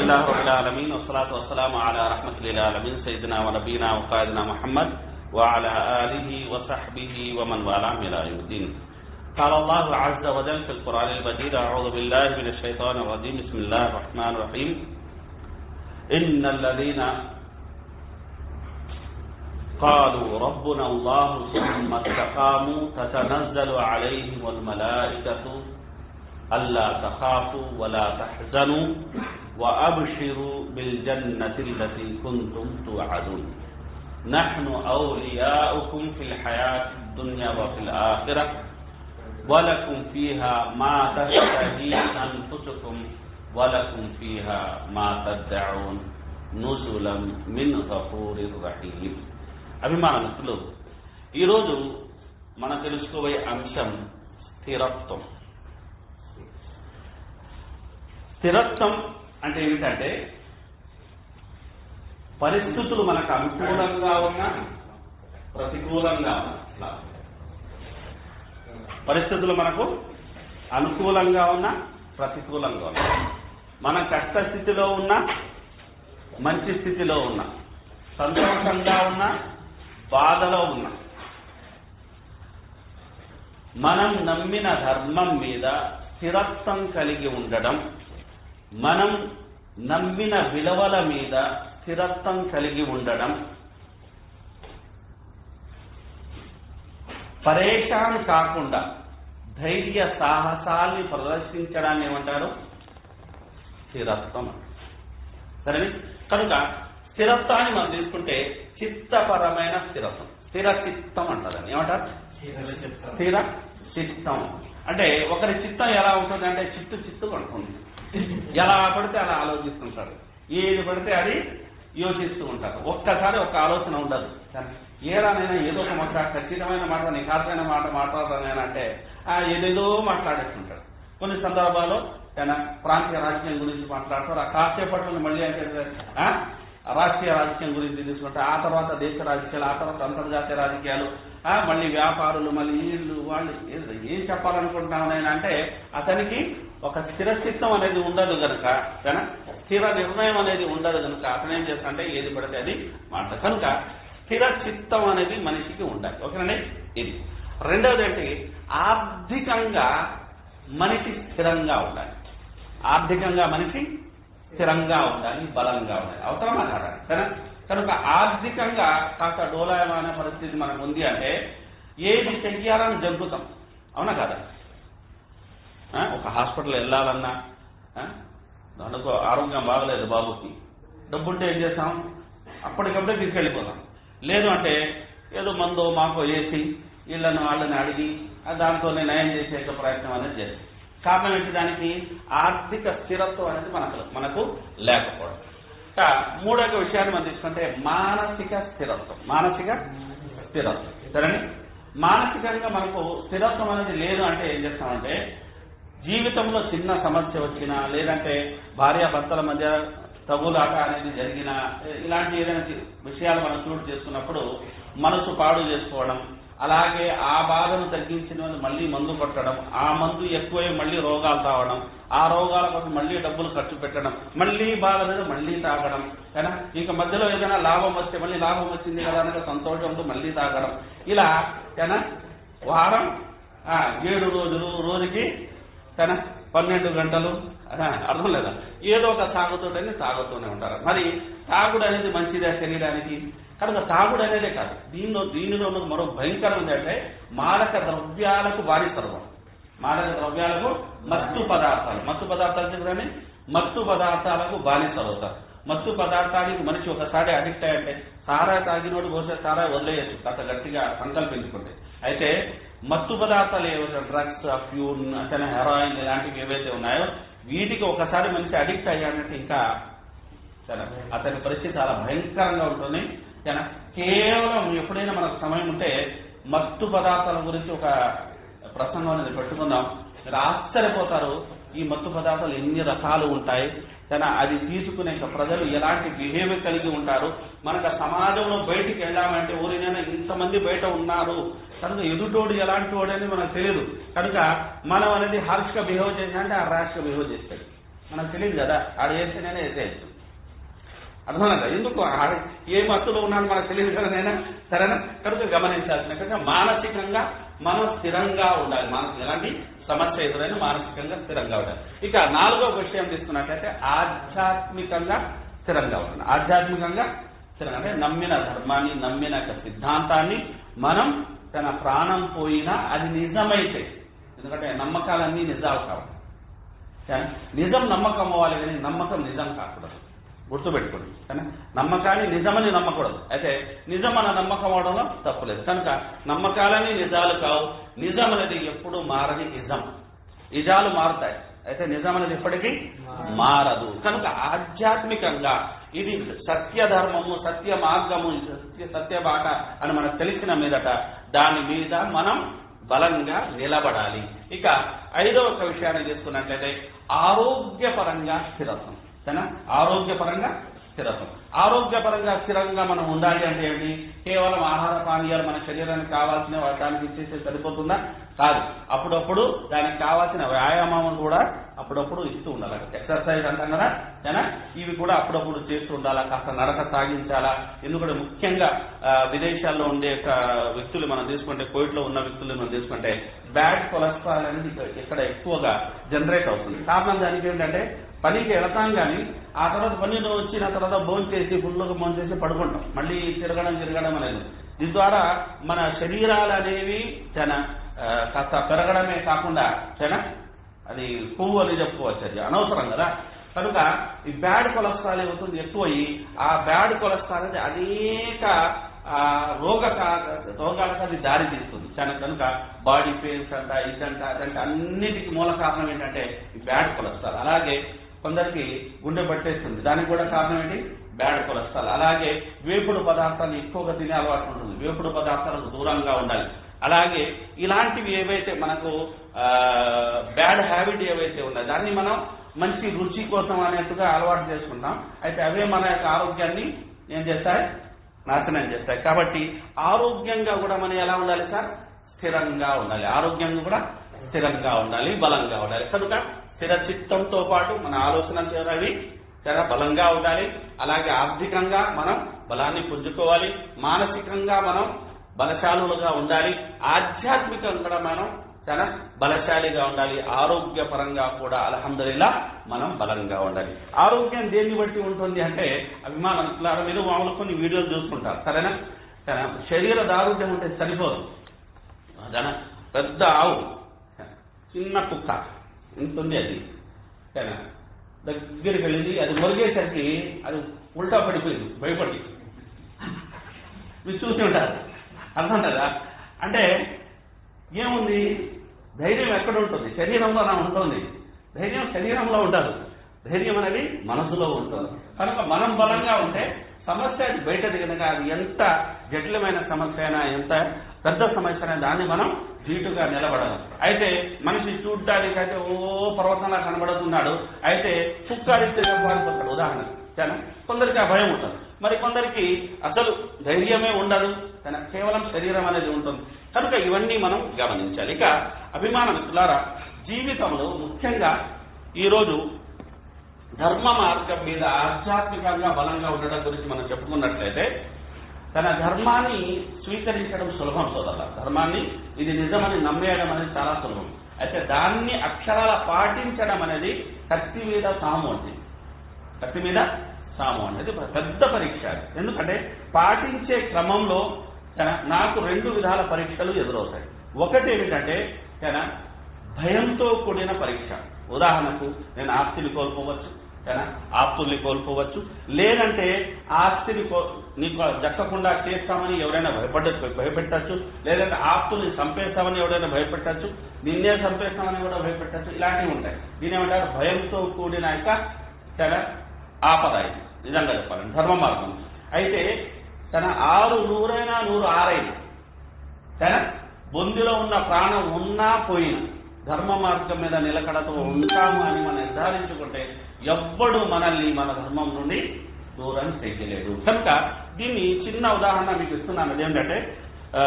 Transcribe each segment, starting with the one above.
لله رب العالمين والصلاة والسلام على رحمة للعالمين سيدنا ونبينا وقائدنا محمد وعلى آله وصحبه ومن والاه إلى يوم الدين قال الله عز وجل في القرآن المجيد أعوذ بالله من الشيطان الرجيم بسم الله الرحمن الرحيم إن الذين قالوا ربنا الله ثم استقاموا تتنزل عليهم الملائكة ألا تخافوا ولا تحزنوا وأبشروا بالجنة التي كنتم توعدون نحن أولياؤكم في الحياة الدنيا وفي الآخرة ولكم فيها ما تشتهي أنفسكم ولكم فيها ما تدعون نزلا من غفور رحيم అభిమానస్తులు ఈరోజు మనం తెలుసుకోబోయే అంశం స్థిరత్వం స్థిరత్వం అంటే ఏమిటంటే పరిస్థితులు మనకు అనుకూలంగా ఉన్నా ప్రతికూలంగా ఉన్నా. పరిస్థితులు మనకు అనుకూలంగా ఉన్నా ప్రతికూలంగా ఉన్నా. మనం కష్ట స్థితిలో ఉన్నా మంచి స్థితిలో ఉన్నా. సంతోషంగా ఉన్నా బాధలో ఉన్నా. మనం నమ్మిన ధర్మం మీద స్థిరత్వం కలిగి ఉండడం మనం నమ్మిన విలువల మీద స్థిరత్వం కలిగి ఉండడం. పరేషాన్ కాకుండా ధైర్య సాహసాల్ని ప్రదర్శించడాన్ని ఏమంటారు? స్థిరత్వం. సరే కనుక స్థిరత్వాన్ని మనం తీసుకుంటే చిత్తపరమైన స్థిరత్వం. స్థిర చిత్తం అంటారు. ఏమంటారు? స్థిర చిత్తం అంటే ఒకరి చిత్తం ఎలా ఉంటుంది అంటే చిత్తు చిత్తు ఉంటుంది ఎలా పడితే అలా ఆలోచిస్తుంటారు. ఏది పడితే అది యోచిస్తూ ఉంటారు. ఒక్కసారి ఒక ఆలోచన ఉండదు. ఏదానైనా ఏదో ఒక మాట ఖచ్చితమైన మాట నిఖార్సైన మాట మాట్లాడతానంటే ఆ ఏదేదో మాట్లాడేస్తుంటాడు కొన్ని సందర్భాల్లో ఆయన ప్రాంతీయ రాజకీయం గురించి మాట్లాడతారు. ఆ కాసేపట్లో మళ్ళీ అంటే ఆ, రాష్ట్రీయ రాజకీయం గురించి తీసుకుంటే ఆ తర్వాత దేశ రాజకీయాలు ఆ తర్వాత అంతర్జాతీయ రాజకీయాలు ఆ, మళ్ళీ వ్యాపారులు మళ్ళీ వీళ్ళు వాళ్ళు ఏం చెప్పాలనుకుంటున్నామని అంటే అతనికి ఒక స్థిరస్థిత్వం అనేది ఉండదు కనుక స్థిర నిర్ణయం అనేది ఉండదు కనుక అతను ఏం చేస్తాడంటే ఏది పడితే అది మాట కనుక స్థిర చిత్తం అనేది మనిషికి ఉండాలి. ఓకేనండి? ఇది. రెండవది ఏంటి? ఆర్థికంగా మనిషి స్థిరంగా ఉండాలి. ఆర్థికంగా మనిషి స్థిరంగా ఉండాలి బలంగా ఉండాలి. అవసరమా కాదా? సరే కనుక ఆర్థికంగా కాస్త డోలాయమైన పరిస్థితి మనకు ఉంది అంటే ఏది చెయ్యాలని జంపుతాం అవునా కదా? ఒక హాస్పిటల్ వెళ్ళాలన్నా దానికో ఆరోగ్యం బాగలేదు బాబుకి. డబ్బుంటే ఏం చేస్తాం? అప్పటికప్పుడే తీసుకెళ్ళిపోతాం. లేదు అంటే ఏదో మందో మాకో వేసి వీళ్ళని వాళ్ళని అడిగి దాంతోనే నయం చేసే ఒక ప్రయత్నం అనేది చేస్తాం. కారణం ఏంటి దానికి? ఆర్థిక స్థిరత్వం అనేది మనకు మనకు లేకపోవడం. మూడవ విషయాన్ని మనం తీసుకుంటే మానసిక స్థిరత్వం మానసిక స్థిరత్వం. సరేనే? మానసికంగా మనకు స్థిరత్వం అనేది లేదు అంటే ఏం చేస్తామంటే జీవితంలో చిన్న సమస్య వచ్చినా లేదంటే భార్యాభర్తల మధ్య తగులాట అనేది జరిగిన ఇలాంటి ఏదైనా విషయాలు మనం చోటు చేసుకున్నప్పుడు మనసు పాడు చేసుకోవడం అలాగే ఆ బాధను తగ్గించిన వాళ్ళు మళ్ళీ మందు కొట్టడం ఆ మందు ఎక్కువై మళ్ళీ రోగాలు తావడం ఆ రోగాల కోసం మళ్ళీ డబ్బులు ఖర్చు పెట్టడం మళ్ళీ బాధ మీద మళ్ళీ తాగడం కదా ఇక మధ్యలో ఏదైనా లాభం వస్తే మళ్ళీ లాభం వచ్చింది కదా అనగా సంతోషంతో మళ్ళీ తాగడం. ఇలా కదా వారం ఏడు రోజులు రోజుకి కానీ పన్నెండు గంటలు. అర్థం లేదా? ఏదో ఒక తాగుతుంటేనే తాగుతూనే ఉంటారు. మరి తాగుడు అనేది మంచిదే శరీరానికి. కనుక తాగుడు అనేదే కాదు. దీనిలో దీనిలో ఉన్న మరో భయంకరం ఏంటంటే మారక ద్రవ్యాలకు బానిసర్వం మారక ద్రవ్యాలకు మత్తు పదార్థాలు. మత్తు పదార్థాలు చెప్పని మత్తు పదార్థాలకు బానిసలు అవుతారు మత్తు పదార్థానికి మనిషి ఒకసారి అడిక్ట్ అయ్యంటే సారా తాగినోడు పోతే సారా వదిలేయచ్చు. కాస్త గట్టిగా సంకల్పించుకుంటే. అయితే మత్తు పదార్థాలు ఏవైతే డ్రగ్స్ అఫ్యూన్ అతని హెరాయిన్ ఇలాంటివి ఏవైతే ఉన్నాయో వీటికి ఒకసారి మనిషి అడిక్ట్ అయ్యాడంటే ఇంకా సరే అతని పరిస్థితి చాలా భయంకరంగా ఉంటుంది. కానీ కేవలం ఎప్పుడైనా మనకు సమయం ఉంటే మత్తు పదార్థాల గురించి ఒక ప్రసంగం అనేది పెట్టుకుందాం. మీరు ఆశ్చర్యపోతారు ఈ మత్తు పదార్థాలు ఎన్ని రకాలు ఉంటాయి? కానీ అది తీసుకునే ప్రజలు ఎలాంటి బిహేవియర్ కలిగి ఉంటారు? మనకు ఆ సమాజంలో బయటికి వెళ్ళామంటే ఊరినైనా ఇంతమంది బయట ఉన్నారు. కనుక ఎదుటోడు ఎలాంటి వాడని మనకు తెలియదు. కనుక మనం అనేది హార్ష్గా బిహేవ్ చేసినా అంటే ఆ ర్యాష్గా బిహేవ్ చేస్తాడు. మనకు తెలియదు కదా ఆడ వేస్తే నేనే వేసేయచ్చు అర్థమవుతుందా ఎందుకు? ఏ మత్తులో ఉన్నాను మనకు తెలియదు కదా నేను సరేనా? కనుక గమనించాల్సిన కనుక మానసికంగా మనం స్థిరంగా ఉండాలి. మనకు ఎలాంటి? సమస్య ఎదురైన మానసికంగా స్థిరంగా ఉండాలి ఇక నాలుగో విషయం తీసుకున్నట్లయితే ఆధ్యాత్మికంగా స్థిరంగా ఉండాలి ఆధ్యాత్మికంగా స్థిరంగా అంటే నమ్మిన ధర్మాన్ని నమ్మిన సిద్ధాంతాన్ని మనం తన ప్రాణం పోయినా అది నిజమైతే ఎందుకంటే నమ్మకాలన్నీ నిజాలు కావాలి నిజం నమ్మకం అవ్వాలి కానీ నమ్మకం నిజం కాకూడదు. గుర్తుపెట్టుకోండి. కానీ నమ్మకాన్ని నిజమని నమ్మకూడదు. అయితే నిజం అన్న నమ్మకం అవడంలో తప్పులేదు. కనుక నమ్మకాలని నిజాలు కావు. నిజం అనేది ఎప్పుడు మారని నిజం. నిజాలు మారుతాయి. అయితే నిజం అనేది ఎప్పటికీ మారదు. కనుక ఆధ్యాత్మికంగా ఇది సత్య ధర్మము సత్య మార్గము సత్య సత్య బాట అని మనకు తెలిసిన మీదట దాని మీద మనం బలంగా నిలబడాలి. ఇక ఐదవ ఒక విషయాన్ని తీసుకున్నట్లయితే ఆరోగ్యపరంగా స్థిరత్వం. సరేనా ఆరోగ్యపరంగా స్థిరత్వం. ఆరోగ్యపరంగా స్థిరంగా మనం ఉండాలి అంటే ఏమిటి? కేవలం ఆహార పానీయాలు మన శరీరానికి కావాల్సిన వాటానికి ఇచ్చేస్తే సరిపోతుందా? కాదు. అప్పుడప్పుడు దానికి కావాల్సిన వ్యాయామం కూడా అప్పుడప్పుడు ఇస్తూ ఉండాలి. ఎక్సర్సైజ్ అంటాం కదా? సరేనా ఇవి కూడా అప్పుడప్పుడు చేస్తూ ఉండాలా? కాస్త నడక సాగించాలా? ఎందుకంటే ముఖ్యంగా విదేశాల్లో ఉండే ఒక వ్యక్తులు మనం తీసుకుంటే కోవిడ్లో ఉన్న వ్యక్తులు మనం తీసుకుంటే బ్యాడ్ కొలెస్ట్రాల్ అనేది ఇక్కడ- ఇక్కడ ఎక్కువగా జనరేట్ అవుతుంది. కారణం దానికి ఏంటంటే పనికి వెళతాం కానీ ఆ తర్వాత పని వచ్చిన తర్వాత భోజనం చేసి ఫుల్గా భోజనం చేసి పడుకుంటాం. మళ్ళీ తిరగడం తిరగడం అనేది. దీని ద్వారా మన శరీరాలు అనేవి చాలా కాస్త పెరగడమే కాకుండా చాలా అది కొవ్వు అని చెప్పుకోవచ్చు అది అనవసరం కదా. కనుక ఈ బ్యాడ్ కొలెస్ట్రాల్ ఏమవుతుంది? ఎక్కువయ్యి ఆ బ్యాడ్ కొలెస్ట్రాల్ అనేది అనేక ఆ, రోగ రోగాలకు అది దారి తీస్తుంది. చాలా కనుక బాడీ పెయిన్స్ అంట ఇదంట అదంట అన్నిటికీ మూల కారణం ఏంటంటే ఈ బ్యాడ్ కొలెస్ట్రాల్. అలాగే కొందరికి గుండె పట్టేస్తుంది. దానికి కూడా కారణం ఏంటి? Bad cholesterol. అలాగే వేపుడు పదార్థాలు ఎక్కువగా తినే అలవాటు ఉంటుంది. వేపుడు పదార్థాలకు దూరంగా ఉండాలి. అలాగే ఇలాంటివి ఏవైతే మనకు బ్యాడ్ హ్యాబిట్ ఏవైతే ఉన్నాయో దాన్ని మనం మంచి రుచి కోసం అనేట్టుగా అలవాటు చేసుకుంటాం. అయితే అవే మన యొక్క ఆరోగ్యాన్ని ఏం చేస్తాయి? నాశనం చేస్తాయి. కాబట్టి ఆరోగ్యంగా కూడా మనం ఎలా ఉండాలి సార్? స్థిరంగా ఉండాలి. ఆరోగ్యంగా కూడా స్థిరంగా ఉండాలి. బలంగా ఉండాలి. కనుక స్థిర చిత్తంతో పాటు మన ఆలోచన అనేవి చాలా బలంగా ఉండాలి. అలాగే ఆర్థికంగా మనం బలాన్ని పుంజుకోవాలి. మానసికంగా మనం బలశాలులుగా ఉండాలి. ఆధ్యాత్మికంగా మనం చాలా బలశాలిగా ఉండాలి. ఆరోగ్యపరంగా కూడా అలహందరిలా మనం బలంగా ఉండాలి. ఆరోగ్యం దేన్ని బట్టి ఉంటుంది అంటే అభిమానం మీరు మామూలు కొన్ని వీడియోలు చూసుకుంటారు. సరేనా? సరే శరీర దారుఢ్యం ఉంటే సరిపోదు. పెద్ద ఆవు. చిన్న కుక్క. ఇంత ఉంది అది. సరేనా? దగ్గరికి వెళ్ళింది అది మొరిగేసరికి అది ఉల్టా పడిపోయింది భయపడి. మీరు చూసి ఉంటారు. అర్థం కదా అంటే ఏముంది? ధైర్యం ఎక్కడ ఉంటుంది? శరీరంలో నా ఉంటుంది. ధైర్యం శరీరంలో ఉండదు. ధైర్యం అనేది మనసులో ఉంటుంది. కనుక మనం బలంగా ఉంటే సమస్య అది బయటది కనుక అది ఎంత జటిలమైన సమస్య అయినా ఎంత పెద్ద సమస్య అయినా దాన్ని మనం ధీటుగా నిలబడదు అయితే మనిషి చూడటానికి అయితే ఓ పర్వతంలా కనబడుతున్నాడు. అయితే కుక్కాడిస్తే బాధపడతాడు ఉదాహరణ. చాలా కొందరికి ఆ భయం ఉంటుంది. మరి కొందరికి అసలు ధైర్యమే ఉండదు. కానీ కేవలం శరీరం అనేది ఉంటుంది. కనుక ఇవన్నీ మనం గమనించాలి. ఇక అభిమాన మిత్రులారా జీవితంలో ముఖ్యంగా ఈరోజు ధర్మ మార్గం మీద ఆధ్యాత్మికంగా బలంగా ఉండడం గురించి మనం చెప్పుకున్నట్లయితే తన ధర్మాన్ని స్వీకరించడం సులభం సోదరుల ధర్మాన్ని ఇది నిజమని నమ్మేయడం అనేది చాలా సులభం. అయితే దాన్ని అక్షరాల పాటించడం అనేది కత్తి మీద సాము అంటే కత్తి మీద సాము అనేది పెద్ద పరీక్ష ఎందుకంటే పాటించే క్రమంలో నాకు రెండు విధాల పరీక్షలు ఎదురవుతాయి. ఒకటి ఏమిటంటే తన భయంతో కూడిన పరీక్ష. ఉదాహరణకు నేను ఆస్తిని కోల్పోవచ్చు. ఆస్తుల్ని కోల్పోవచ్చు. లేదంటే ఆస్తిని కో నీకు దక్కకుండా చేస్తామని ఎవరైనా భయపడ భయపెట్టచ్చు. లేదంటే ఆస్తుల్ని చంపేస్తామని ఎవరైనా భయపెట్టచ్చు. నిన్నే చంపేస్తామని కూడా భయపెట్టచ్చు. ఇలాంటివి ఉంటాయి. దీని ఏమంటారు? భయంతో కూడిన యొక్క తన ఆపద ఇది నిజంగా చెప్పాలండి ధర్మ మార్గం. అయితే తన ఆరు నూరైనా నూరు ఆరైనా తన బొందిలో ఉన్న ప్రాణం ఉన్నా పోయినా ధర్మ మార్గం మీద నిలకడతో ఉంటాము అని మనం నిర్ధారించుకుంటే ఎవ్వడు మనల్ని మన ధర్మం నుండి దూరం చేయలేదు. కనుక దీన్ని చిన్న ఉదాహరణ మీకు ఇస్తున్నాను. అదేంటంటే ఆ,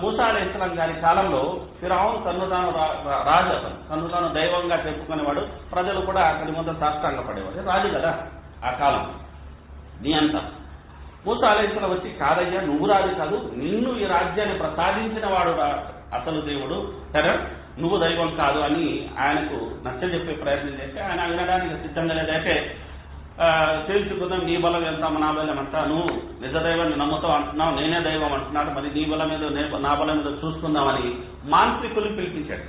మూసా అలీ ఇస్లాం గారి కాలంలో ఫిరావున్ తను రా- రాజు అతను. తను దైవంగా చెప్పుకునేవాడు. ప్రజలు కూడా అతని ముందు సాష్టాంగ పడేవాడు రాజు కదా ఆ కాలం. నీ అంత. మూసా అలీ ఇస్లాం వచ్చి కాదయ్యా నువ్వు రాజు కాదు. నిన్ను ఈ రాజ్యాన్ని ప్రసాదించిన వాడు రా- అసలు దేవుడు. సరే నువ్వు దైవం కాదు అని ఆయనకు నచ్చజెప్పే ప్రయత్నం చేస్తే ఆయన వినడానికి సిద్ధంగా లేదైతే ఆ, నీ బలం ఎంత నా బలం ఎంత? నువ్వు నిజ దైవాన్ని నమ్ముతావు అంటున్నావు నేనే దైవం అంటున్నాడు. మరి నీ బలం మీద నా బలం మీద చూసుకుందామని మాంత్రికులు పిలిపించాడు.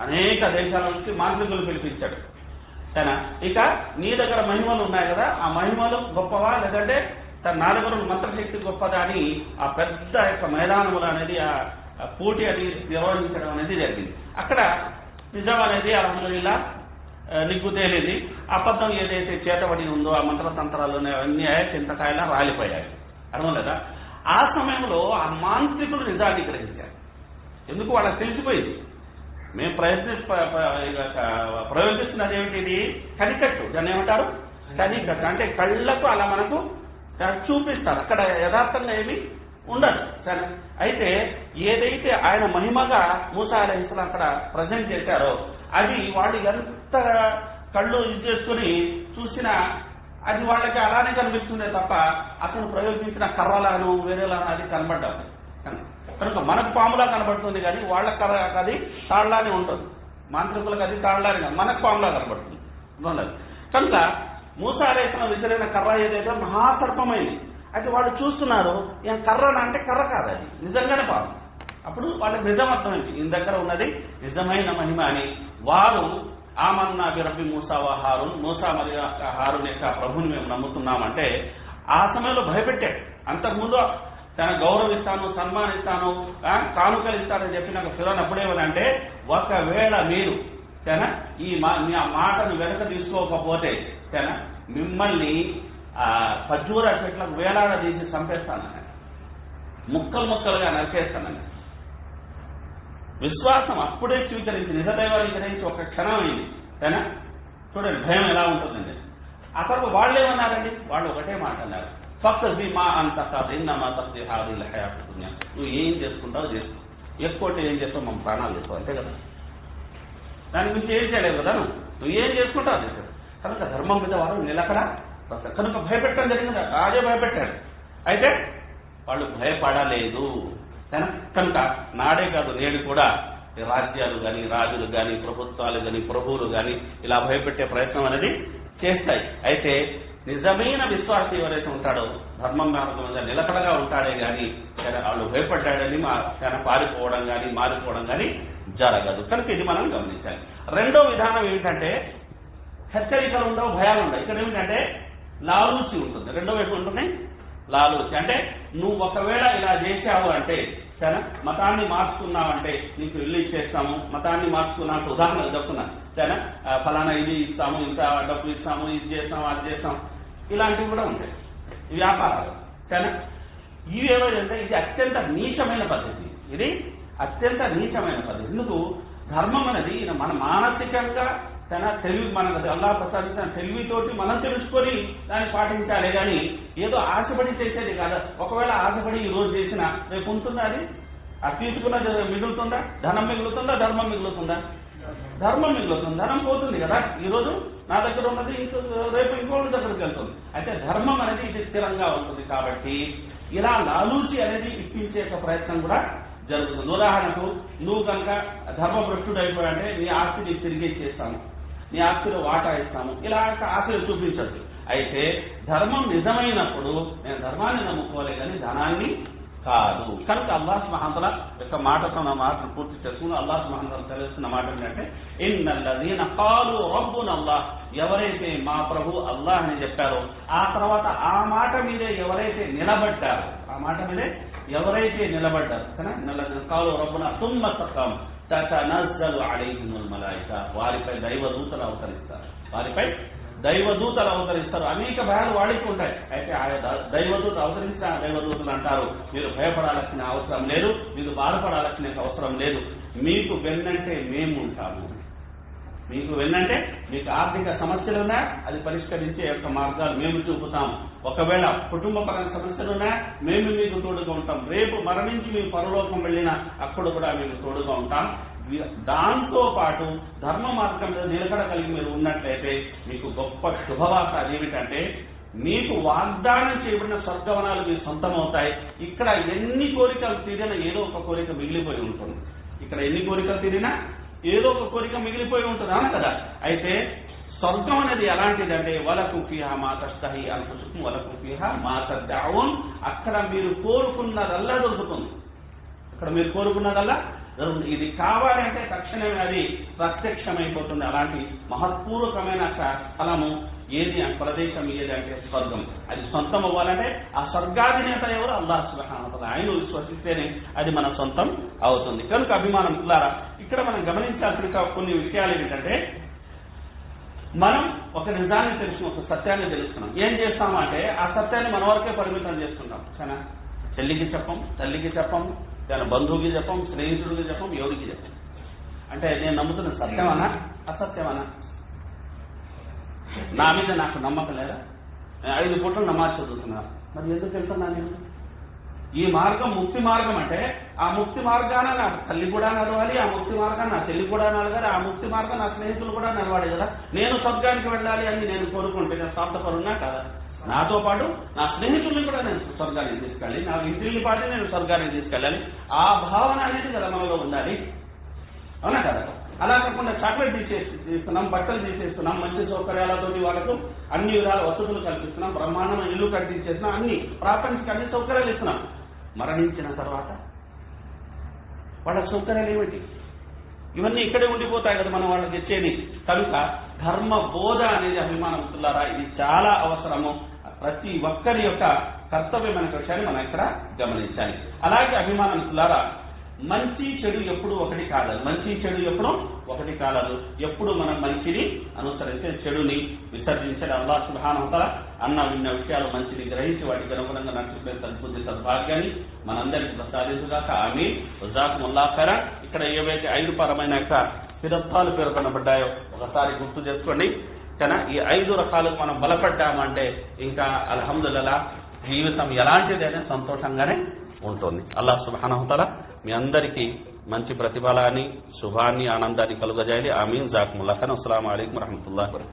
అనేక దేశాల నుంచి మాంత్రికులు పిలిపించాడు. సరేనా? ఇక నీ దగ్గర మహిమలు ఉన్నాయి కదా ఆ మహిమలు గొప్పవా? లేదంటే తన నా మంత్రశక్తి గొప్పదా అని ఆ పెద్ద యొక్క మైదానములు అనేది ఆ పోటీ అది నిర్వహించడం అనేది జరిగింది. అక్కడ నిజం అనేది అలహదుల్లా నిగ్గు తేలింది అబద్ధం ఏదైతే చేతబడి ఉందో ఆ మంత్రతంత్రాలు అవన్నీ చింతకాయలా రాలిపోయాయి. అర్థం లేదా? ఆ సమయంలో ఆ మాంత్రికులు నిజాన్ని గ్రహించారు. ఎందుకు? వాళ్ళకి తెలిసిపోయింది. మేము ప్రయత్ని ప్రయోగిస్తున్నది ఏమిటిది కనికట్టు. దాన్ని ఏమంటారు? కనికట్టు. అంటే కళ్ళకు అలా మనకు చూపిస్తారు. అక్కడ యథార్థంగా ఏమి? ఉండదు. సరే? అయితే ఏదైతే ఆయన మహిమగా మూసా అలహిస్లాం అక్కడ ప్రజెంట్ చేశారో అది వాళ్ళు ఎంత కళ్ళు ఇది చేసుకుని చూసినా అది వాళ్ళకి అలానే కనిపిస్తుందే తప్ప అతను ప్రయోగించిన కర్రలను వేరేలాను అది కనబడ్డారు కనుక మనకు పాములా కనబడుతుంది కానీ వాళ్ళ కర్ర అది తాళ్ళానే ఉంటుంది. మాంత్రికులకు అది తాళ్ళానే కాదు మనకు పాములా కనబడుతుంది. కనుక మూసారేసిన విసిరైన కర్ర ఏదైతే మహాసర్పమైంది అయితే వాళ్ళు చూస్తున్నారు ఏం కర్రన అంటే కర్ర కాదు అది. నిజంగానే పాపం. అప్పుడు వాళ్ళకి నిజం అర్థమైంది. ఈయన దగ్గర ఉన్నది నిజమైన మహిమ అని. వారు ఆమన్నా బిరబ్బి మూసా వా మూసా మరి హారూన్ యొక్క ప్రభుని మేము నమ్ముతున్నామంటే ఆ సమయంలో భయపెట్టాడు. అంతకుముందు తన గౌరవిస్తాను సన్మానిస్తాను ఆ, కానుకలు ఇస్తానని చెప్పి నాకు ఫిరోన్ అప్పుడేమనంటే ఒకవేళ మీరు తన ఈ మా మాటను వెనక తీసుకోకపోతే తన మిమ్మల్ని ఆ ఖర్జూర చెట్లకు వేలాడదీసి చంపేస్తానని. ముక్కలు ముక్కలుగా నరికేస్తానని. విశ్వాసం అప్పుడే స్వీకరించి నిజదైవాన్ని గ్రహించి ఒక క్షణం అయింది. సరేనా చూడండి భయం ఎలా ఉంటుందండి. ఆ తర్వాత వాళ్ళు ఏమన్నారండి? వాళ్ళు ఒకటే మాట అన్నారు. ఫక్త మా అంత కాదు ఇన్నమా తప్పి హాది హయాతున్యా నువ్వు ఏం చేసుకుంటావు చేసుకో. ఎక్కువ ఏం చేస్తావు? మనం ప్రాణాలు చేసుకో అంతే కదా. దాని గురించి ఏం చేయలేవు కదా నువ్వు? నువ్వు ఏం చేసుకుంటావు చేసావు కనుక ధర్మం మీద వారు నిలకడ? కనుక భయపెట్టడం జరిగింది? రాజే భయపెట్టాడు. అయితే వాళ్ళు భయపడలేదు. కనుక నాడే కాదు నేడు కూడా రాజ్యాలు కానీ రాజులు కానీ ప్రభుత్వాలు కానీ ప్రభువులు కానీ ఇలా భయపెట్టే ప్రయత్నం అనేది చేస్తాయి. అయితే నిజమైన విశ్వాసం ఎవరైతే ఉంటాడో ధర్మం మార్గం మీద నిలకడగా ఉంటాడే కానీ వాళ్ళు భయపడ్డాడని మా తన పారిపోవడం కానీ మారిపోవడం కానీ జరగదు. కనుక ఇది మనం గమనించాలి. రెండో విధానం ఏమిటంటే హెచ్చరికలు ఉండవు భయాలు ఉండవు. ఇక్కడ ఏమిటంటే లాలూచి ఉంటుంది. రెండో వైపు ఉంటున్నాయి. లాలూచి. అంటే నువ్వు ఒకవేళ ఇలా చేశావు అంటే సరే మతాన్ని మార్చుకున్నావంటే నీకు ఇల్లు ఇచ్చేస్తాము మతాన్ని మార్చుకున్నావు ఉదాహరణలు చెప్తున్నా. సరే ఫలానా ఇది ఇస్తాము ఇంత డబ్బు ఇస్తాము ఇది చేస్తాము అది చేస్తాం ఇలాంటివి కూడా ఉంటాయి. వ్యాపారాలు. సరే ఇవి ఏమైందంటే ఇది అత్యంత నీచమైన పద్ధతి. ఇది అత్యంత నీచమైన పద్ధతి. ఎందుకు? ధర్మం అనేది మన మానసికంగా తన తెలివి మనకు అల్లా ప్రసాదించిన తెలివితోటి మనం తెలుసుకొని దాన్ని పాటించాలి కానీ ఏదో ఆశపడి చేసేది కాదు. ఒకవేళ ఆశపడి ఈ రోజు చేసిన రేపు ఉంటుందా అది? అది తీసుకున్న మిగులుతుందా? ధనం మిగులుతుందా? ధర్మం మిగులుతుందా? ధర్మం మిగులుతుంది. ధనం పోతుంది కదా. ఈ రోజు నా దగ్గర ఉన్నది ఇంకో రేపు ఇంకోటి దగ్గరికి వెళ్తుంది. అయితే ధర్మం అనేది ఇది స్థిరంగా ఉంటుంది కాబట్టి ఇలా లాలూచి అనేది ఇప్పించే ప్రయత్నం కూడా జరుగుతుంది. ఉదాహరణకు నువ్వు కనుక ధర్మభ్రష్టుడు అయిపోయాడంటే నీ ఆస్తి నీకు తిరిగి ఇచ్చేస్తాను. నీ ఆస్తిలో వాటా ఇస్తాము. ఇలా ఆశలు చూపించద్దు అయితే ధర్మం నిజమైనప్పుడు నేను ధర్మాన్ని నమ్ముకోలే కానీ ధనాన్ని కాదు. కనుక అల్లాహ్ మహంతల యొక్క మాటతో నా మాటను పూర్తి చేసుకుని అల్లాహ్ మహంతల తెలుస్తున్న మాట ఏంటంటే ఇన్నల్లదీన కాలు రబ్బున అల్లాహ్. ఎవరైతే మా ప్రభు అల్లాహ్ అని చెప్పారో ఆ తర్వాత ఆ మాట మీదే ఎవరైతే నిలబడ్డారు ఆ మాట మీదే ఎవరైతే నిలబడ్డారు కదా నల్లదీన కాలు రబ్బున తుమ్మ సక్కం తతనజ్జలు అలైహిముల్ మలాయిక. వారిపై దైవదూతలు అవతరిస్తారు. వారిపై దైవదూతలు అవతరిస్తారు. అనేక భయాలు వాడికి ఉంటాయి. అయితే ఆ ద- దైవదూత అవతరించిన దైవదూతలు అంటారు మీరు భయపడాల్సిన అవసరం లేదు మీరు బాధపడాల్సిన అవసరం లేదు. మీకు వెన్నంటే మేము ఉంటాము మీకు వెళ్ళంటే మీకు ఆర్థిక సమస్యలు ఉన్నా అది పరిష్కరించే యొక్క మార్గాలు మేము చూపుతాం ఒకవేళ కుటుంబపరమైన సమస్యలు ఉన్నా మేము మీకు తోడుగా ఉంటాం. రేపు మరణించి మేము పరలోకం వెళ్ళినా అక్కడ కూడా మేము తోడుగా ఉంటాం. దాంతో పాటు ధర్మ మార్గంలో నిలకడ కలిగి మీరు ఉన్నట్లయితే మీకు గొప్ప శుభవార్త అదేమిటంటే మీకు వాగ్దానం చేయబడిన స్వర్గవనాలు మీకు సొంతం అవుతాయి ఇక్కడ ఎన్ని కోరికలు తీరినా ఏదో ఒక కోరిక మిగిలిపోయి ఉంటుంది. ఇక్కడ ఎన్ని కోరికలు తీరినా ఏదో ఒక కోరిక మిగిలిపోయి ఉంటుంది అవును కదా? అయితే స్వర్గం అనేది ఎలాంటిదంటే వలకు ఫిహా మా తస్తహి అనుకుంటున్నాం వలకు ఫిహా మా తద్దావున్. అక్కడ మీరు కోరుకున్నదల్లా దొరుకుతుంది అక్కడ మీరు కోరుకున్నదల్లా దొరుకుతుంది ఇది కావాలంటే తక్షణమే అది ప్రత్యక్షమైపోతుంది. అలాంటి మహత్పూర్వకమైన స్థలము ఏది? ప్రదేశం ఏది అంటే స్వర్గం. అది సొంతం అవ్వాలంటే ఆ స్వర్గాధినేత ఎవరు? అల్లాహ్ సుబ్హానహు ఆయన విశ్వసిస్తేనే అది మన సొంతం అవుతుంది. కనుక అభిమానం పిల్లారా ఇక్కడ మనం గమనించాల్సిన కొన్ని విషయాలు ఏమిటంటే మనం ఒక నిజాన్ని తెలుసు ఒక సత్యాన్ని తెలుసుకున్నాం. ఏం చేస్తామంటే ఆ సత్యాన్ని మన వరకే పరిమితం చేసుకుంటాం సరేనా? చెల్లికి చెప్పం తల్లికి చెప్పం దాని బంధువుకి చెప్పం స్నేహితుడికి చెప్పం ఎవరికి చెప్పం. అంటే నేను నమ్ముతున్న సత్యమనా అసత్యమనా? నా మీద నాకు నమ్మకం లేదా? నేను ఐదు పూటలు నమాజ్ చదువుతున్నారు మరి ఎందుకు వెళ్తున్నా నేను? ఈ మార్గం ముక్తి మార్గం అంటే ఆ ముక్తి మార్గాన నా తల్లి కూడా నడవాలి ఆ ముక్తి మార్గాన్ని నా తల్లి కూడా నడవాలి ఆ ముక్తి మార్గం నా స్నేహితులు కూడా నడవాలి కదా. నేను స్వర్గానికి వెళ్ళాలి అని నేను కోరుకుంటే నేను స్వార్థపరున్నా కదా? నాతో పాటు నా స్నేహితుల్ని కూడా నేను స్వర్గానికి తీసుకెళ్ళాలి నా ఇంటిని పాటు నేను స్వర్గానికి తీసుకెళ్ళాలి. ఆ భావన అనేది కదా మనలో ఉండాలి. అవునా కదా? అలా కాకుండా చాక్లెట్ తీసేసి తీస్తున్నాం బట్టలు తీసేస్తున్నాం మంచి సౌకర్యాలతోటి వాళ్ళకు అన్ని విధాల వసతులు కల్పిస్తున్నాం బ్రహ్మాండమైన ఇల్లు కట్టించేస్తున్నాం అన్ని ప్రాపంచిక అన్ని సౌకర్యాలు ఇస్తున్నాం. మరణించిన తర్వాత వాళ్ళ సౌకర్యాలు ఏమిటి? ఇవన్నీ ఇక్కడే ఉండిపోతాయి కదా మనం వాళ్ళకి తెచ్చేది. కనుక ధర్మ బోధ అనేది అభిమానవుతున్నారా ఇది చాలా అవసరము. ప్రతి ఒక్కరి యొక్క కర్తవ్యమైన విషయాన్ని మనం ఇక్కడ గమనించాలి. అలాగే అభిమానవుతున్నారా మంచి చెడు ఎప్పుడు ఒకటి కాదు మంచి చెడు ఎప్పుడు ఒకటి కాలదు. ఎప్పుడు మనం మంచిని అనుసరిస్తే చెడుని విసర్జించడం అల్లా సుభానవతల అన్న విన్న విషయాలు మంచిని గ్రహించి వాటికి అనుగుణంగా నడుచుకునే సద్బుద్ధి సద్భాగ్యాన్ని మనందరికి ప్రసాదించుగాక. ఆమె ఉజాకుముల్లాఖర ఇక్కడ ఏవైతే ఐదు పరమైన యొక్క స్థిరత్వాలు పేర్కొనబడ్డాయో ఒకసారి గుర్తు చేసుకోండి. కానీ ఈ ఐదు రకాలు మనం బలపడ్డామంటే ఇంకా అల్హమ్దుల్లా జీవితం ఎలాంటిదైనా సంతోషంగానే ఉంటుంది. అల్లా సుబానహతల మీ అందరికీ మంచి ప్రతిఫలాన్ని శుభాన్ని ఆనందాన్ని కలుగజేయాలి. ఆమీన్. జాక్ ఖాన్ అస్సలం అయికం వరహమూల